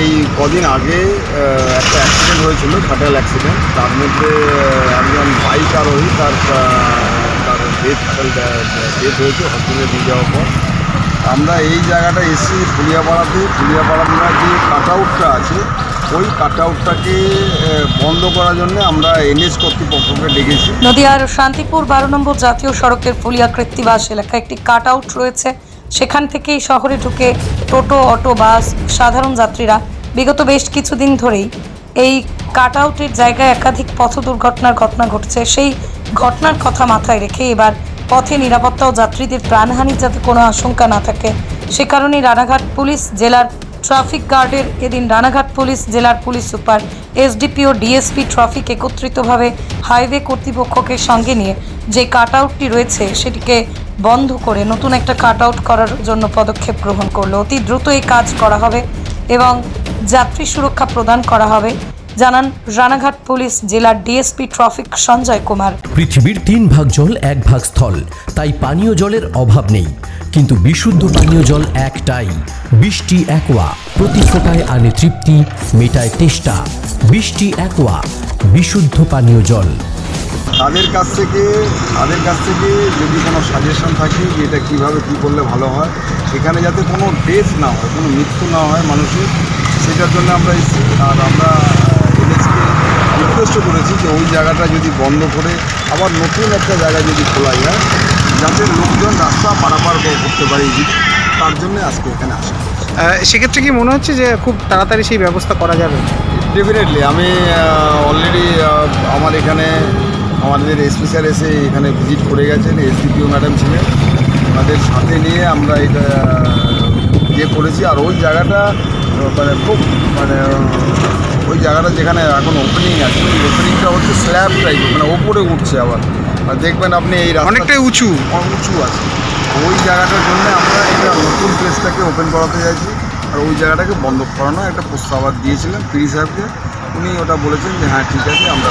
এই কদিন আগে একটা অ্যাক্সিডেন্ট হয়েছিল ফাটাল অ্যাক্সিডেন্ট তার মধ্যে একজন বাইক আরোহী তার তার ডেথ ফাটাল ডেথ হয়েছে হসপিটালে নিয়ে যাওয়ার পর। আমরা এই জায়গাটা এসেছি, ফুলিয়াপাড়াতে। ফুলিয়াপাড়ার যে কাট আউটটা আছে, ওই কাট আউটটাকে বন্ধ করার জন্য আমরা এনএস কর্তৃপক্ষকে ডেকেছি। নদিয়ার শান্তিপুর বারো নম্বর জাতীয় সড়কের ফুলিয়া কৃত্তিবাস এলাকায় একটি কাট আউট রয়েছে। সেখান থেকেই শহরে ঢুকে টোটো, অটো, বাস, সাধারণ যাত্রীরা বিগত বেশ কিছুদিন ধরেই এই কাট আউটের জায়গায় একাধিক পথ দুর্ঘটনার ঘটনা ঘটছে। সেই ঘটনার কথা মাথায় রেখে এবার পথে নিরাপত্তা ও যাত্রীদের প্রাণহানির যাতে কোনো আশঙ্কা না থাকে, সে কারণেই রানাঘাট পুলিশ, জেলার ট্রাফিক গার্ডের এদিন রানাঘাট পুলিশ, জেলার police super SDPO DSP traffic একত্রিতভাবে হাইওয়ে কর্তৃপক্ষকে সঙ্গে নিয়ে যে কাট আউটটি রয়েছে সেটিকে বন্ধ করে নতুন একটা কাট আউট করার জন্য পদক্ষেপ গ্রহণ করল। অতি দ্রুত এই কাজ করা হবে এবং যাত্রী সুরক্ষা প্রদান করা হবে। জানান রানাঘাট পুলিশ জেলার ডিএসপি ট্রাফিক সঞ্জয় কুমার। পৃথিবীর তিন ভাগ জল এক ভাগ স্থল। তাই পানীয় জলের অভাব নেই। কিন্তু বিশুদ্ধ পানীয় জল একটাই। বৃষ্টি একোয়া। প্রতি ফোটায় আনে তৃপ্তি মেটায় তেষ্টা। বৃষ্টি একোয়া। বিশুদ্ধ পানীয় জল। তাদের কাছ থেকে তাদের কাছ থেকে যদি কোনো সাজেশন থাকে যে এটা কীভাবে কী করলে ভালো হয় এখানে যাতে কোনো ডেথ না হয় কোনো মৃত্যু না হয় মানুষের সেটার জন্য আমরা এসেছি আর রিকোয়েস্ট করেছি যে ওই জায়গাটা যদি বন্ধ করে আবার নতুন একটা জায়গা যদি খোলা যায় যাতে লোকজন রাস্তা পারাপার করতে পারে তার জন্য আজকে এখানে আসা সেক্ষেত্রে কি মনে হচ্ছে যে খুব তাড়াতাড়ি সেই ব্যবস্থা করা যাবে? ডেফিনেটলি আমি অলরেডি আমার এখানে আমাদের এসপি স্যার এসে এখানে ভিজিট করে গেছেন এসডিপিও ম্যাডাম ছিলেন ওনাদের সাথে নিয়ে আমরা এটা ইয়ে করেছি। আর ওই জায়গাটা মানে খুব মানে ওই জায়গাটা যেখানে এখন ওপেনিং আছে ওই ওপেনিংটা হচ্ছে স্ল্যাব টাইপ মানে ওপরে উঠছে আবার। আর দেখবেন আপনি এই অনেকটাই উঁচু। উঁচু আছে। ওই জায়গাটার জন্য আমরা এটা নতুন প্লেসটাকে ওপেন করাতে চাইছি। আর ওই জায়গাটাকে বন্ধ করানো একটা প্রস্তাব দিয়েছিলেন পিড়ি সাহেবকে। উনি ওটা বলেছেন যে হ্যাঁ ঠিক আছে আমরা।